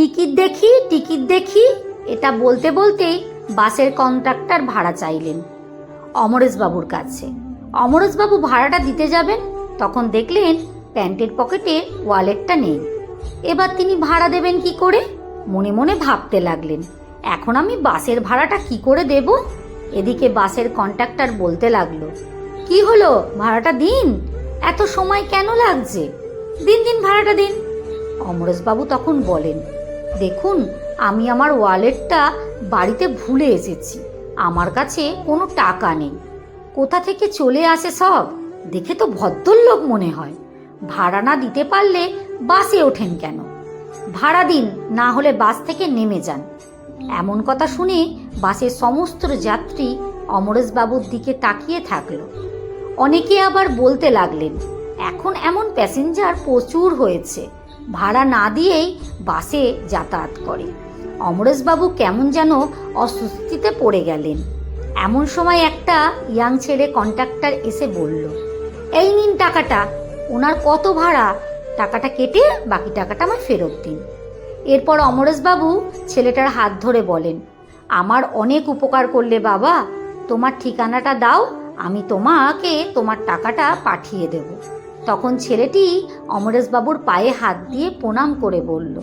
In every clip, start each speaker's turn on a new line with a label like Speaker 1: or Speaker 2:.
Speaker 1: Ticket দেখি ticket দেখি। এটা বলতে বলতেই বাসের কন্ট্রাক্টর ভাড়া চাইলেন অমরেশবাবুর কাছে। অমরেশবাবু ভাড়াটা দিতে যাবেন, তখন দেখলেন প্যান্টের পকেটে ওয়ালেটটা নেই। এবার তিনি ভাড়া দেবেন কি করে? মনে মনে ভাবতে লাগলেন, এখন আমি বাসের ভাড়াটা কি করে দেব? এদিকে বাসের কন্ট্রাক্টর বলতে লাগল, কি হলো? ভাড়াটা দিন? এত সময় কেন লাগছে? দিন দিন ভাড়াটা দিন। অমরেশবাবু তখন বলেন দেখুন, আমি আমার ওয়ালেটটা বাড়িতে ভুলে এসেছি। আমার কাছে কোনো টাকা নেই। কোথা থেকে চলে আসে সব দেখে তো ভদ্রলোক মনে হয়। ভাড়া না দিতে পারলে বাসে ওঠেন কেন? ভাড়া দিন, না হলে বাস থেকে নেমে যান। এমন কথা শুনে বাসের সমস্ত যাত্রী অমরেশবাবুর দিকে তাকিয়ে থাকল। অনেকে আবার বলতে লাগলেন, এখন এমন প্যাসেঞ্জার প্রচুর হয়েছে। ভাড়া না দিয়েই বাসে যাতায়াত করে। অমরেশবাবু কেমন যেন অস্বস্তিতে পড়ে গেলেন। এমন সময় একটা ইয়াং ছেলে কন্ট্রাক্টর এসে বলল, এই নিন টাকাটা, ওনার কত ভাড়া? টাকাটা কেটে বাকি টাকাটা আমার ফেরত দিন। এরপর অমরেশবাবু ছেলেটার হাত ধরে বলেন, আমার অনেক উপকার করলে বাবা, তোমার ঠিকানাটা দাও, আমি তোমাকে তোমার টাকাটা পাঠিয়ে দেব। তখন ছেলেটি অমরেশবাবুর পায়ে হাত দিয়ে প্রণাম করে বলল,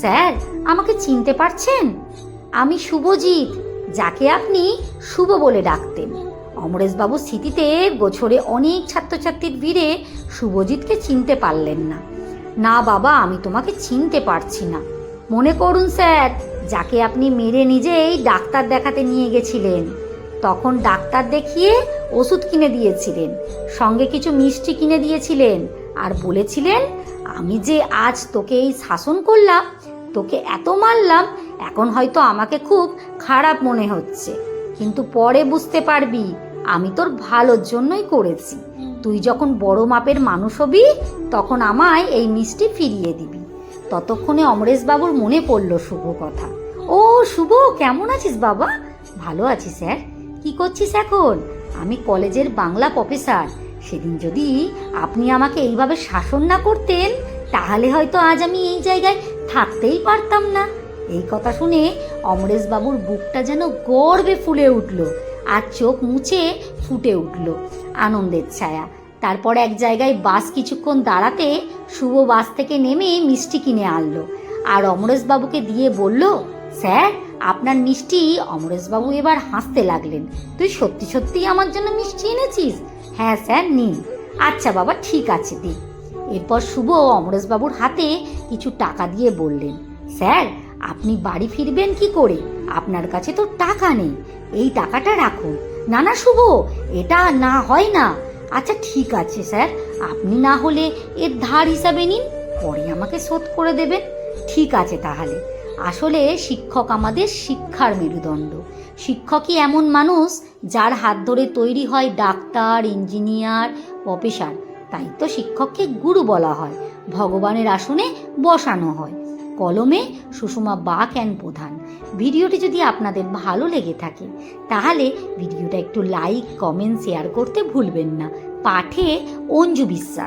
Speaker 1: স্যার, আমাকে চিনতে পারছেন? আমি শুভজিৎ, যাকে আপনি শুভ বলে ডাকতেন। অমরেশবাবু স্মৃতিতে গোছরে অনেক ছাত্রছাত্রীর ভিড়ে শুভজিৎকে চিনতে পারলেন না। না বাবা, আমি তোমাকে চিনতে পারছি না। মনে করুন স্যার, যাকে আপনি মেরে নিজেই ডাক্তার দেখাতে নিয়ে গেছিলেন। তখন ডাক্তার দেখিয়ে ওষুধ কিনে দিয়েছিলেন, সঙ্গে কিছু মিষ্টি কিনে দিয়েছিলেন আর বলেছিলেন, আমি যে আজ তোকে এই শাসন করলাম, তোকে এত মারলাম, এখন হয়তো আমাকে খুব খারাপ মনে হচ্ছে। কিন্তু পরে বুঝতে পারবি, আমি তোর ভালোর জন্যই করেছি। তুই যখন বড় মাপের মানুষ হবি, তখন আমায় এই মিষ্টি ফিরিয়ে দিবি। ততক্ষণে অমরেশবাবুর মনে পড়ল শুভ কথা। ও শুভ, কেমন আছিস বাবা? ভালো আছি স্যার। কি করছিস এখন? আমি কলেজের বাংলা প্রফেসর। সেদিন যদি আপনি আমাকে এইভাবে শাসন না করতেন, তাহলে হয়তো আজ আমি এই জায়গায় থাকতেই পারতাম না। এই কথা শুনে অমরেশবাবুর বুকটা যেন গর্বে ফুলে উঠল আর চোখ মুছে ফুটে উঠল আনন্দের ছায়া। তারপর এক জায়গায় বাস কিছুক্ষণ দাঁড়াতে শুভ বাস থেকে নেমে মিষ্টি কিনে আনলো। আর অমরেশবাবুকে দিয়ে বলল স্যার, আপনার মিষ্টি অমরেশবাবু এবার হাসতে লাগলেন। তুই সত্যি সত্যি আমার জন্য মিষ্টি এনেছিস? হ্যাঁ স্যার, নিন। আচ্ছা বাবা, ঠিক আছে দি এরপর শুভ অমরেশবাবুর হাতে কিছু টাকা দিয়ে বললেন, স্যার, আপনি বাড়ি ফিরবেন কি করে? আপনার কাছে তো টাকা নেই। এই টাকাটা রাখুন। না না, শুভ, এটা না হয় না। আচ্ছা ঠিক আছে, স্যার। আপনি না হলে এর ধার হিসাবে নিন, পরে আমাকে শোধ করে দেবেন। ঠিক আছে তাহলে। আসলে শিক্ষক আমাদের শিক্ষার মেরুদণ্ড। শিক্ষকই এমন মানুষ যার হাত ধরে তৈরি হয় ডাক্তার, ইঞ্জিনিয়ার, প্রফেসর। তাই তো শিক্ষককে গুরু বলা হয়, ভগবানের আসনে বসানো হয়। কলমে সুষমা বা ক্যান প্রধান। ভিডিওটি যদি আপনাদের ভালো লেগে থাকে, তাহলে ভিডিওটা একটু লাইক, কমেন্ট, শেয়ার করতে ভুলবেন না। পাঠে অঞ্জু বিশ্বাস।